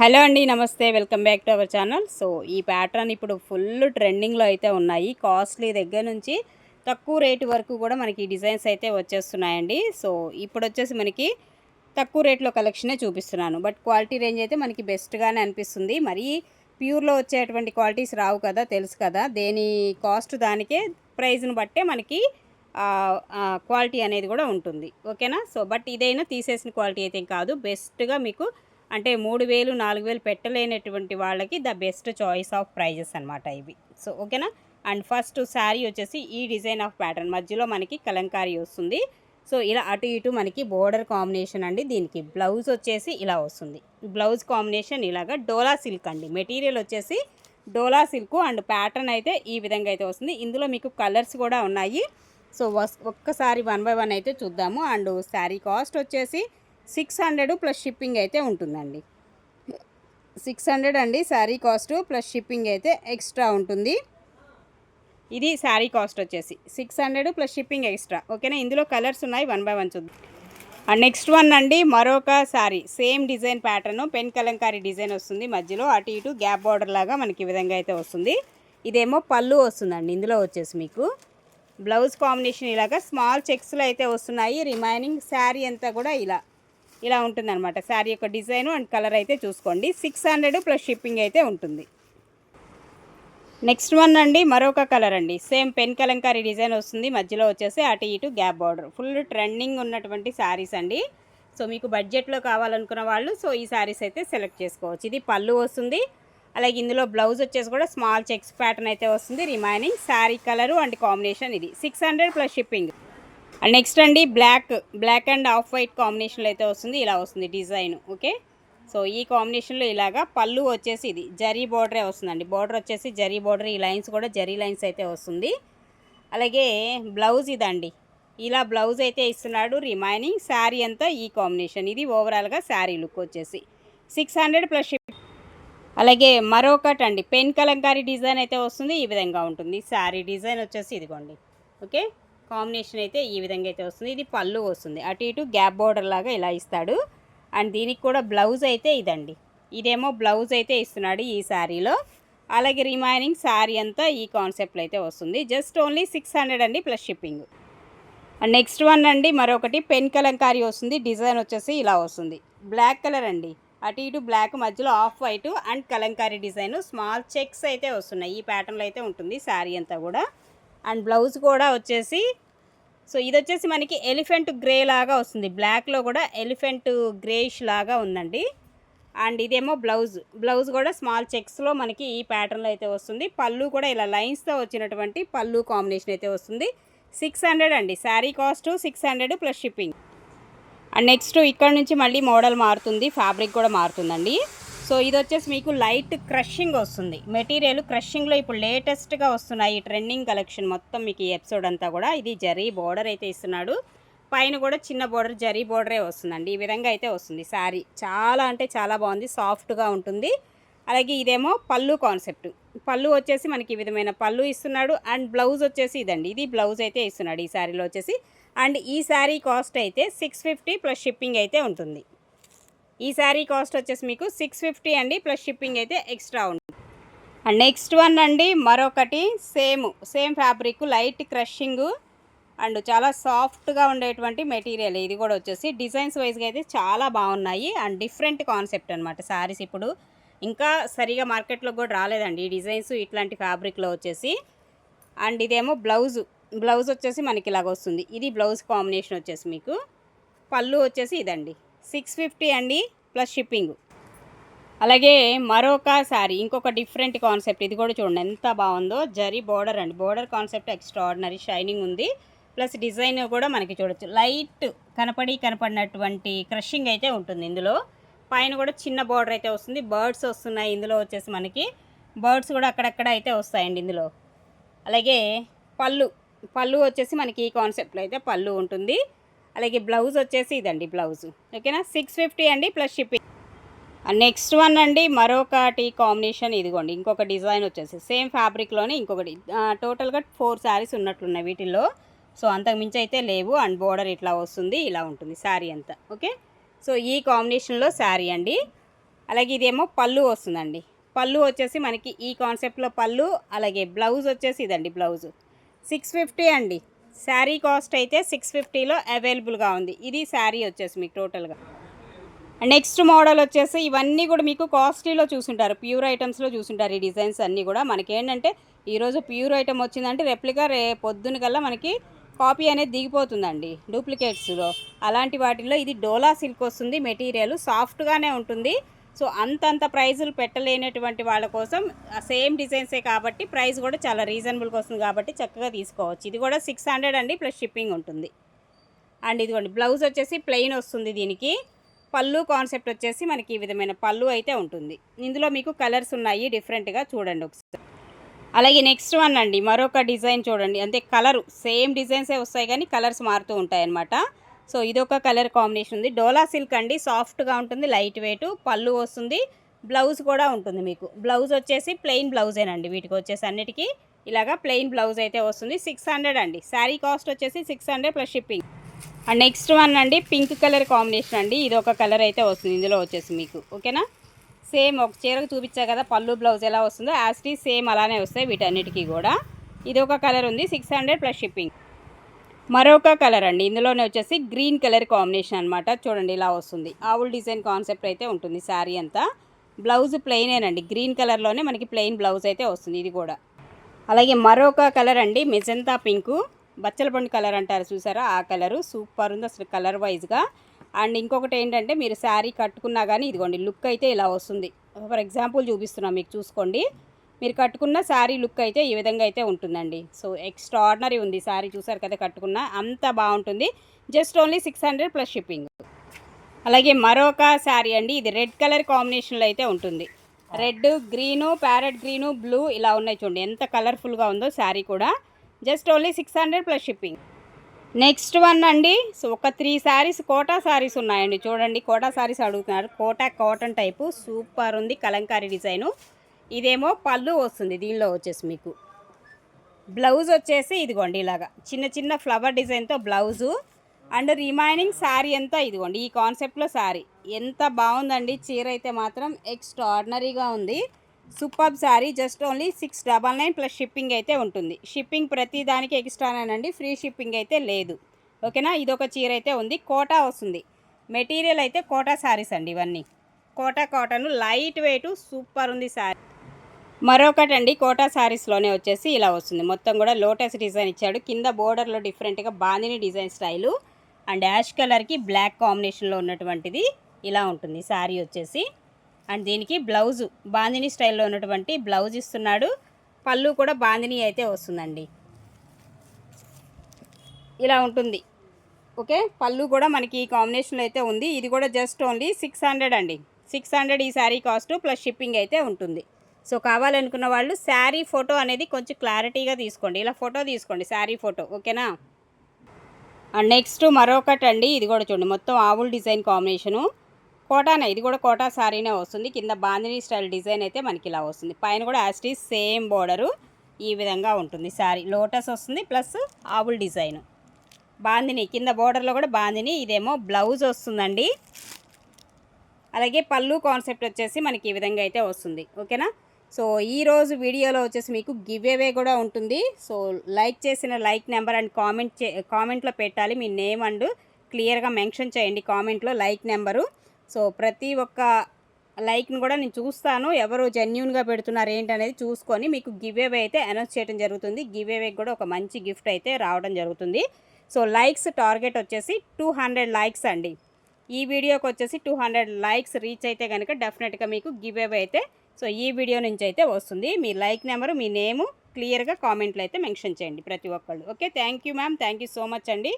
Hello అండి నమస్తే. Welcome back to our channel. So ఈ ప్యాటర్న్ ఇప్పుడు ఫుల్ ట్రెండింగ్లో అయితే ఉన్నాయి. కాస్ట్లీ దగ్గర నుంచి తక్కువ రేటు వరకు కూడా మనకి డిజైన్స్ అయితే వచ్చేస్తున్నాయండి. సో ఇప్పుడు వచ్చేసి మనకి తక్కువ రేట్లో కలెక్షనే చూపిస్తున్నాను. బట్ క్వాలిటీ రేంజ్ అయితే మనకి బెస్ట్గానే అనిపిస్తుంది. మరీ ప్యూర్లో వచ్చేటువంటి క్వాలిటీస్ రావు కదా తెలుసు కదా. దేని కాస్ట్ దానికే ప్రైజ్ని బట్టే మనకి క్వాలిటీ అనేది కూడా ఉంటుంది. ఓకేనా? సో బట్ ఇదైనా తీసేసిన క్వాలిటీ అయితే కాదు. బెస్ట్గా మీకు అంటే మూడు వేలు నాలుగు వేలు పెట్టలేనటువంటి వాళ్ళకి the best choice of prices అనమాట ఇవి. సో ఓకేనా? అండ్ ఫస్ట్ శారీ వచ్చేసి ఈ డిజైన్ ఆఫ్ ప్యాటర్న్. మధ్యలో మనకి కలంకారీ వస్తుంది. సో ఇలా అటు ఇటు మనకి బోర్డర్ కాంబినేషన్ అండి. దీనికి బ్లౌజ్ వచ్చేసి ఇలా వస్తుంది. బ్లౌజ్ కాంబినేషన్ ఇలాగా డోలా సిల్క్ అండి. మెటీరియల్ వచ్చేసి డోలా సిల్క్ అండ్ ప్యాటర్న్ అయితే ఈ విధంగా అయితే వస్తుంది. ఇందులో మీకు కలర్స్ కూడా ఉన్నాయి. సో ఒక్కసారి వన్ బై వన్ అయితే చూద్దాము. అండ్ శారీ కాస్ట్ వచ్చేసి సిక్స్ హండ్రెడ్ ప్లస్ షిప్పింగ్ అయితే ఉంటుందండి. సిక్స్ హండ్రెడ్ అండి శారీ కాస్ట్ ప్లస్ షిప్పింగ్ అయితే ఎక్స్ట్రా ఉంటుంది. ఇది శారీ కాస్ట్ వచ్చేసి six hundred plus shipping extra. ఓకేనా? ఇందులో కలర్స్ ఉన్నాయి వన్ బై వన్ చూద్దాం. అండ్ నెక్స్ట్ వన్ అండి మరొక sari same design pattern pen Kalamkari design వస్తుంది మధ్యలో అటు ఇటు గ్యాప్ బార్డర్ లాగా మనకి ఈ విధంగా అయితే వస్తుంది. ఇదేమో పళ్ళు వస్తుందండి ఇందులో వచ్చేసి మీకు. బ్లౌజ్ కాంబినేషన్ ఇలాగా స్మాల్ చెక్స్లో అయితే వస్తున్నాయి రిమైనింగ్ శారీ అంతా కూడా ఇలా. ఇలా ఉంటుందన్నమాట. శారీ యొక్క డిజైను అండ్ కలర్ అయితే చూసుకోండి. సిక్స్ హండ్రెడ్ ప్లస్ షిప్పింగ్ అయితే ఉంటుంది. నెక్స్ట్ వన్ అండి మరొక కలర్ అండి. సేమ్ పెన్ కలంకారీ డిజైన్ వస్తుంది. మధ్యలో వచ్చేసి అటు ఇటు గ్యాప్ బార్డర్. ఫుల్ ట్రెండింగ్ ఉన్నటువంటి శారీస్ అండి. సో మీకు బడ్జెట్లో కావాలనుకున్న వాళ్ళు సో ఈ శారీస్ అయితే సెలెక్ట్ చేసుకోవచ్చు. ఇది పళ్ళు వస్తుంది. అలాగే ఇందులో బ్లౌజ్ వచ్చేసి కూడా స్మాల్ చెక్స్ ప్యాటర్న్ అయితే వస్తుంది. Remaining sari colour and combination ఇది. Six hundred plus shipping. And next అండి black black and off white కాంబినేషన్లో అయితే వస్తుంది. ఇలా వస్తుంది డిజైన్ ఓకే? సో ఈ కాంబినేషన్లో ఇలాగా పళ్ళు వచ్చేసి ఇది జరీ బార్డరే వస్తుందండి. బార్డర్ వచ్చేసి జరీ బార్డర్ ఈ లైన్స్ కూడా జరీ లైన్స్ అయితే వస్తుంది. అలాగే బ్లౌజ్ ఇదండి. ఇలా బ్లౌజ్ అయితే ఇస్తున్నాడు రిమైనింగ్ శారీ అంతా ఈ కాంబినేషన్. ఇది ఓవరాల్గా శారీ లుక్ వచ్చేసి సిక్స్ హండ్రెడ్ ప్లస్ అలాగే మరొకటి అండి పెన్ కలంకారీ డిజైన్ అయితే వస్తుంది. ఈ విధంగా ఉంటుంది. శారీ డిజైన్ వచ్చేసి ఇదిగోండి ఓకే? కాంబినేషన్ అయితే ఈ విధంగా అయితే వస్తుంది. ఇది పళ్ళు వస్తుంది. అటు ఇటు గ్యాప్ బార్డర్ లాగా ఇలా ఇస్తాడు. అండ్ దీనికి కూడా బ్లౌజ్ అయితే ఇదండి. ఇదేమో బ్లౌజ్ అయితే ఇస్తున్నాడు ఈ శారీలో. అలాగే రిమైనింగ్ శారీ అంతా ఈ కాన్సెప్ట్లో అయితే వస్తుంది. జస్ట్ ఓన్లీ సిక్స్ హండ్రెడ్ అండి plus shipping. And next one అండి మరొకటి పెన్ కలంకారీ వస్తుంది. డిజైన్ వచ్చేసి ఇలా వస్తుంది. బ్లాక్ కలర్ అండి. అటు ఇటు బ్లాక్ మధ్యలో off white and Kalamkari design. Small checks అయితే వస్తున్నాయి. ఈ ప్యాటర్న్లో అయితే ఉంటుంది శారీ అంతా కూడా. అండ్ బ్లౌజ్ కూడా వచ్చేసి సో ఇది వచ్చేసి మనకి ఎలిఫెంట్ గ్రే లాగా వస్తుంది. బ్లాక్లో కూడా ఎలిఫెంట్ గ్రేష్ లాగా ఉందండి. అండ్ ఇదేమో బ్లౌజ్. బ్లౌజ్ కూడా స్మాల్ చెక్స్లో మనకి ఈ ప్యాటర్న్లో అయితే వస్తుంది. పళ్ళు కూడా ఇలా లైన్స్తో వచ్చినటువంటి పళ్ళు కాంబినేషన్ అయితే వస్తుంది. సిక్స్ హండ్రెడ్ అండి. Sari cost six hundred plus shipping. And next ఇక్కడ నుంచి మళ్ళీ మోడల్ మారుతుంది. ఫ్యాబ్రిక్ కూడా మారుతుందండి. సో ఇది వచ్చేసి మీకు లైట్ క్రషింగ్ వస్తుంది. మెటీరియల్ క్రషింగ్లో ఇప్పుడు లేటెస్ట్గా వస్తున్నాయి ఈ ట్రెండింగ్ కలెక్షన్ మొత్తం మీకు ఈ ఎపిసోడ్ అంతా కూడా. ఇది జరీ బోర్డర్ అయితే ఇస్తున్నాడు. పైన కూడా చిన్న బోర్డర్ జరీ బోర్డరే వస్తుందండి. ఈ విధంగా అయితే వస్తుంది శారీ. చాలా అంటే చాలా బాగుంది. సాఫ్ట్గా ఉంటుంది. అలాగే ఇదేమో పళ్ళు కాన్సెప్ట్. పళ్ళు వచ్చేసి మనకి ఈ విధమైన పళ్ళు ఇస్తున్నాడు. అండ్ బ్లౌజ్ వచ్చేసి ఇదండి. ఇది బ్లౌజ్ అయితే ఇస్తున్నాడు ఈ శారీలో వచ్చేసి. అండ్ ఈ శారీ కాస్ట్ అయితే సిక్స్ ఫిఫ్టీ ప్లస్ షిప్పింగ్ అయితే ఉంటుంది. ఈ శారీ కాస్ట్ వచ్చేసి మీకు సిక్స్ ఫిఫ్టీ అండి ప్లస్ షిప్పింగ్ అయితే ఎక్స్ట్రా ఉంటుంది అండ్ నెక్స్ట్ వన్ అండి మరొకటి same same fabric light crushing and చాలా సాఫ్ట్గా ఉండేటువంటి మెటీరియల్. ఇది కూడా వచ్చేసి డిజైన్స్ వైజ్గా అయితే చాలా బాగున్నాయి. అండ్ డిఫరెంట్ కాన్సెప్ట్ అనమాట శారీస్ ఇప్పుడు. ఇంకా సరిగా మార్కెట్లో కూడా రాలేదండి ఈ డిజైన్స్ ఇట్లాంటి ఫ్యాబ్రిక్లో వచ్చేసి. అండ్ ఇదేమో బ్లౌజ్ బ్లౌజ్ వచ్చేసి మనకి ఇలాగ వస్తుంది. ఇది బ్లౌజ్ కాంబినేషన్ వచ్చేసి మీకు. పళ్ళు వచ్చేసి ఇదండి. సిక్స్ ఫిఫ్టీ అండి ప్లస్ షిప్పింగ్. అలాగే మరొకసారి ఇంకొక డిఫరెంట్ కాన్సెప్ట్ ఇది కూడా చూడండి ఎంత బాగుందో జరీ బోర్డర్ అండి. Border concept extraordinary shining ఉంది. ప్లస్ డిజైన్ కూడా మనకి చూడొచ్చు. లైట్ కనపడి కనపడినటువంటి క్రషింగ్ అయితే ఉంటుంది ఇందులో. పైన కూడా చిన్న బార్డర్ అయితే వస్తుంది. బర్డ్స్ వస్తున్నాయి ఇందులో వచ్చేసి మనకి. బర్డ్స్ కూడా అక్కడక్కడ అయితే వస్తాయండి ఇందులో. అలాగే పళ్ళు పళ్ళు వచ్చేసి మనకి ఈ కాన్సెప్ట్లో అయితే పళ్ళు ఉంటుంది. అలాగే బ్లౌజ్ వచ్చేసి ఇదండి బ్లౌజ్. ఓకేనా? సిక్స్ ఫిఫ్టీ అండి ప్లస్ షిప్పింగ్. నెక్స్ట్ వన్ అండి మరొకటి కాంబినేషన్ ఇదిగోండి. ఇంకొక డిజైన్ వచ్చేసి సేమ్ ఫ్యాబ్రిక్లోనే ఇంకొకటి. టోటల్గా ఫోర్ శారీస్ ఉన్నట్లున్నాయి వీటిల్లో. సో అంతకు మించి అయితే లేవు. అండ్ బోర్డర్ ఇట్లా వస్తుంది ఇలా ఉంటుంది శారీ అంతా. ఓకే? సో ఈ కాంబినేషన్లో శారీ అండి. అలాగే ఇదేమో పళ్ళు వస్తుందండి. పళ్ళు వచ్చేసి మనకి ఈ కాన్సెప్ట్లో పళ్ళు అలాగే బ్లౌజ్ వచ్చేసి ఇదండి బ్లౌజ్. సిక్స్ ఫిఫ్టీ అండి. శారీ కాస్ట్ అయితే సిక్స్ ఫిఫ్టీలో అవైలబుల్గా ఉంది. ఇది శారీ వచ్చేసి మీకు టోటల్గా. నెక్స్ట్ మోడల్ వచ్చేసి ఇవన్నీ కూడా మీకు కాస్ట్లీలో చూసుంటారు. ప్యూర్ ఐటమ్స్లో చూసుంటారు ఈ డిజైన్స్ అన్నీ కూడా. మనకి ఏంటంటే ఈరోజు ప్యూర్ ఐటమ్ వచ్చిందంటే రెప్లికా రే పొద్దున కల్లా మనకి కాపీ అనేది దిగిపోతుందండి డూప్లికేట్స్లో. అలాంటి వాటిల్లో ఇది డోలా సిల్క్ వస్తుంది మెటీరియల్. సాఫ్ట్గానే ఉంటుంది. సో అంతంత ప్రైజులు పెట్టలేనటువంటి వాళ్ళ కోసం సేమ్ డిజైన్సే కాబట్టి ప్రైస్ కూడా చాలా రీజనబుల్గా వస్తుంది కాబట్టి చక్కగా తీసుకోవచ్చు. ఇది కూడా సిక్స్ హండ్రెడ్ అండి ప్లస్ షిప్పింగ్ ఉంటుంది. అండ్ ఇదిగోండి బ్లౌజ్ వచ్చేసి ప్లెయిన్ వస్తుంది దీనికి. పళ్ళు కాన్సెప్ట్ వచ్చేసి మనకి ఈ విధమైన పళ్ళు అయితే ఉంటుంది. ఇందులో మీకు కలర్స్ ఉన్నాయి డిఫరెంట్గా చూడండి ఒకసారి. అలాగే నెక్స్ట్ వన్ అండి మరొక డిజైన్ చూడండి. అంటే కలరు సేమ్ డిజైన్సే వస్తాయి కానీ కలర్స్ మారుతూ ఉంటాయి అన్నమాట సో ఇదొక కలర్ కాంబినేషన్ ఉంది. డోలా సిల్క్ అండి. సాఫ్ట్గా ఉంటుంది. Light weight. పళ్ళు వస్తుంది. బ్లౌజ్ కూడా ఉంటుంది మీకు. బ్లౌజ్ వచ్చేసి ప్లెయిన్ బ్లౌజేనండి. వీటికి వచ్చేసి అన్నిటికీ ఇలాగా ప్లెయిన్ బ్లౌజ్ అయితే వస్తుంది. సిక్స్ హండ్రెడ్ అండి. శారీ కాస్ట్ వచ్చేసి six hundred plus shipping. And next one అండి. పింక్ కలర్ కాంబినేషన్ అండి. ఇది ఒక కలర్ అయితే వస్తుంది ఇందులో వచ్చేసి మీకు. ఓకేనా? సేమ్ ఒక చీరకు చూపించా కదా పళ్ళు బ్లౌజ్ ఎలా వస్తుందో యాస్టీ సేమ్ అలానే వస్తాయి వీటన్నిటికీ కూడా. ఇది ఒక కలర్ ఉంది. Six hundred plus shipping. మరొక కలర్ అండి. ఇందులోనే వచ్చేసి గ్రీన్ కలర్ కాంబినేషన్ అనమాట చూడండి ఇలా వస్తుంది. ఆవుల్ డిజైన్ కాన్సెప్ట్ అయితే ఉంటుంది శారీ అంతా. బ్లౌజ్ ప్లెయినేనండి. గ్రీన్ కలర్లోనే మనకి ప్లెయిన్ బ్లౌజ్ అయితే వస్తుంది ఇది కూడా. అలాగే మరొక కలర్ అండి. Magenta pink. బచ్చలపండు కలర్ అంటారు చూసారా? ఆ కలరు సూపర్ ఉంది అసలు కలర్ వైజ్గా అండ్ ఇంకొకటి ఏంటంటే మీరు శారీ కట్టుకున్నా కానీ ఇదిగోండి లుక్ అయితే ఇలా వస్తుంది. ఫర్ ఎగ్జాంపుల్ చూపిస్తున్నాం మీకు చూసుకోండి. మీరు కట్టుకున్న శారీ లుక్ అయితే ఈ విధంగా అయితే ఉంటుందండి. సో ఎక్స్ట్రాడినరీ ఉంది శారీ చూసారు కదా కట్టుకున్న అంత బాగుంటుంది. Just only six hundred plus shipping. అలాగే మరొక శారీ అండి ఇది రెడ్ కలర్ కాంబినేషన్లో అయితే ఉంటుంది. Red green parrot green blue ఇలా ఉన్నాయి చూడండి. ఎంత కలర్ఫుల్గా ఉందో శారీ కూడా. Just only six hundred plus shipping. Next one అండి సో ఒక త్రీ శారీస్ కోటా శారీస్ ఉన్నాయండి. చూడండి కోటా శారీస్ అడుగుతున్నారు. కోటా కాటన్ టైపు సూపర్ ఉంది కలంకారీ డిజైను. ఇదేమో పళ్ళు వస్తుంది దీనిలో వచ్చేసి మీకు. బ్లౌజ్ వచ్చేసి ఇదిగోండి ఇలాగా. చిన్న చిన్న ఫ్లవర్ డిజైన్తో బ్లౌజు. అండ్ రిమైనింగ్ శారీ అంతా ఇదిగోండి. ఈ కాన్సెప్ట్లో శారీ ఎంత బాగుందండి. చీర అయితే మాత్రం ఎక్స్ట్రాడినరీగా ఉంది. Super sari just only six double nine plus shipping అయితే ఉంటుంది. షిప్పింగ్ ప్రతి దానికి ఎక్స్ట్రానేనండి. ఫ్రీ షిప్పింగ్ అయితే లేదు. ఓకేనా? ఇదొక చీర అయితే ఉంది. కోటా వస్తుంది. మెటీరియల్ అయితే కోటా శారీస్ అండి ఇవన్నీ. Kota cotton. Light weight super ఉంది శారీ మరొకటి అండి కోటా శారీస్లోనే వచ్చేసి ఇలా వస్తుంది. మొత్తం కూడా లోటస్ డిజైన్ ఇచ్చాడు. కింద బోర్డర్లో డిఫరెంట్గా bandhani design style. And ash కలర్కి బ్లాక్ కాంబినేషన్లో ఉన్నటువంటిది ఇలా ఉంటుంది. శారీ వచ్చేసి. అండ్ దీనికి బ్లౌజు బాందిని స్టైల్లో ఉన్నటువంటి బ్లౌజ్ ఇస్తున్నాడు. పళ్ళు కూడా బాందిని అయితే వస్తుందండి. ఇలా ఉంటుంది. ఓకే? పళ్ళు కూడా మనకి ఈ కాంబినేషన్లో అయితే ఉంది. ఇది కూడా జస్ట్ ఓన్లీ సిక్స్ హండ్రెడ్ అండి. సిక్స్ హండ్రెడ్ ఈ శారీ కాస్ట్ ప్లస్ షిప్పింగ్ అయితే ఉంటుంది. సో కావాలనుకున్న వాళ్ళు శారీ ఫోటో అనేది కొంచెం క్లారిటీగా తీసుకోండి. ఇలా ఫోటో తీసుకోండి శారీ ఫోటో. ఓకేనా? అండ్ నెక్స్ట్ మరొకటి అండి ఇది కూడా చూడండి. మొత్తం ఆవుల్ డిజైన్ కాంబినేషను. కోటానే ఇది కూడా కోటా శారీనే వస్తుంది. కింద బాందిని స్టైల్ డిజైన్ అయితే మనకి ఇలా వస్తుంది. పైన కూడా యాస్టీస్ సేమ్ బోర్డరు ఈ విధంగా ఉంటుంది శారీ. లోటస్ వస్తుంది ప్లస్ ఆవుల్ డిజైన్. బాందిని కింద బోర్డర్లో కూడా బాందిని ఇదేమో బ్లౌజ్ వస్తుందండి. అలాగే పళ్ళు కాన్సెప్ట్ వచ్చేసి మనకి ఈ విధంగా అయితే వస్తుంది. ఓకేనా? సో ఈరోజు వీడియోలో వచ్చేసి మీకు గివ్ అవే కూడా ఉంటుంది. సో లైక్ చేసిన లైక్ నెంబర్ అండ్ కామెంట్ చే కామెంట్లో పెట్టాలి మీ నేమ్ అండ్ క్లియర్గా మెన్షన్ చేయండి కామెంట్లో లైక్ నెంబరు. సో ప్రతి ఒక్క లైక్ను కూడా నేను చూస్తాను. ఎవరు జెన్యున్గా పెడుతున్నారు ఏంటి అనేది చూసుకొని మీకు గివ్ అవే అయితే అనౌన్స్ చేయడం జరుగుతుంది. గివ్ అవే కూడా ఒక మంచి గిఫ్ట్ అయితే రావడం జరుగుతుంది. సో లైక్స్ టార్గెట్ వచ్చేసి టూ హండ్రెడ్ లైక్స్ అండి. ఈ వీడియోకి వచ్చేసి టూ హండ్రెడ్ లైక్స్ రీచ్ అయితే కనుక డెఫినెట్గా మీకు గివ్ అవే అయితే సో ఈ వీడియో నుంచి అయితే వస్తుంది. మీ లైక్ నెంబరు మీ నేము క్లియర్గా కామెంట్లు అయితే మెన్షన్ చేయండి ప్రతి ఒక్కళ్ళు. Okay? Thank you ma'am. Thank you so much అండి.